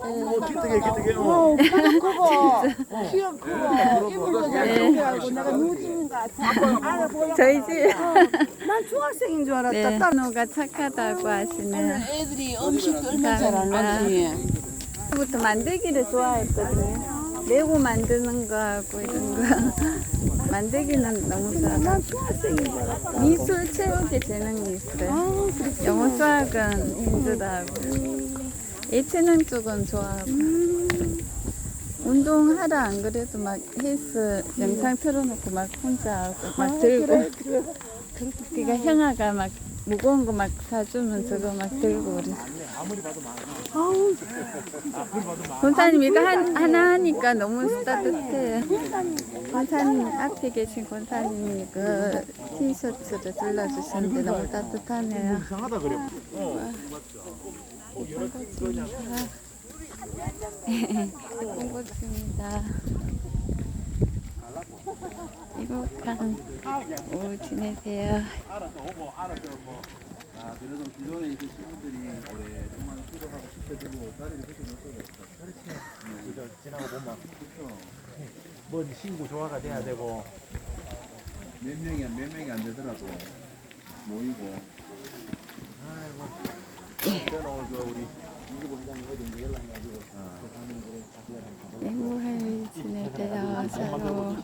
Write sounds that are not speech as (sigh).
어, 기특해, 기특해. 어. 크고. 크고 이불도 잘 내가. 알아보려. 저희 집 난 중학생인 줄 알았다. 네, 딱 노가 착하다고 하시네요. 애들이 음식도 얼마나 잘 알지. 부터 만들기를 좋아했거든요. 레고 만드는 거하고 이런 거 (laughs) 만들기는 너무. 난 알았다. 미술 체육에 재능이 있어요. 영어 수학은 힘들어하고 예체능 쪽은 좋아하고 운동하라 안 그래도 막 헬스 영상 틀어놓고 막 혼자 하고 막 들고 그러니까 형아가 막 무거운 거 막 사주면 저거 막 들고 그래. 권사님 이거 한, 하나 하니까 너무 따뜻해요. 권사님 앞에 계신 권사님이 그 티셔츠를 둘러주셨는데 너무 따뜻하네요. 이상하다 그래. 어. 공고입니다. 행복한 오후 지내세요. 뭐. 아. 지나고 보면. 그렇죠. 뭔 신구 조화가 돼야 되고. 몇 명이 몇 명이 안 되더라도 모이고. 아이고. 저는 그 우리. 아. 행복한 지내세요. 서로.